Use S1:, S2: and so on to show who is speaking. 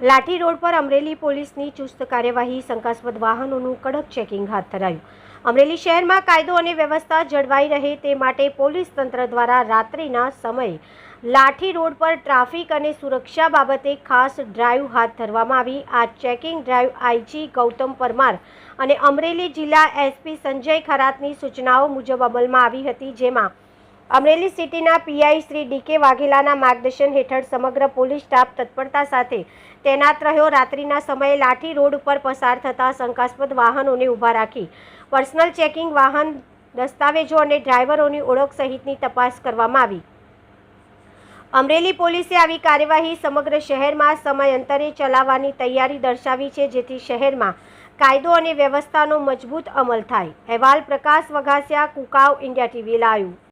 S1: લાઠી road પર અમરેલી પોલીસની ચુસ્ત કાર્યવાહી, શંકાસ્પદ વાહનોનું કડક ચેકિંગ હાથ ધરાયું. અમરેલી શહેરમાં કાયદો અને વ્યવસ્થા જળવાઈ રહે તે માટે પોલીસ તંત્ર દ્વારા રાત્રિના સમયે લાઠી રોડ પર ટ્રાફિક અને સુરક્ષા બાબતે ખાસ ડ્રાઈવ હાથ ધરવામાં આવી. આ checking drive IG Gautam Parmar અને અમરેલી જિલ્લા એસપી સંજય ખરાતની સૂચનાઓ મુજબ અમલમાં આવી હતી, જેમાં અમરેલી સિટીના પીઆઈ શ્રી ડીકે વાઘેલાના માર્ગદર્શન હેઠળ સમગ્ર પોલીસ સ્ટાફ તત્પરતા સાથે તૈનાત રહ્યો. રાત્રિના સમયે લાઠી રોડ ઉપર પસાર થતા શંકાસ્પદ વાહનોને ઊભા રાખી પર્સનલ ચેકિંગ વાહન દસ્તાવેજો અને ડ્રાઈવરોની ઓળખ સહિતની તપાસ કરવામાં આવી. અમરેલી પોલીસે આવી કાર્યવાહી સમગ્ર શહેરમાં સમય અંતરે ચલાવવાની તૈયારી દર્શાવી છે, જેથી શહેરમાં કાયદો અને વ્યવસ્થાનો મજબૂત અમલ થાય. અહેવાલ Prakash Vaghasiya, Kukav, India TV, live.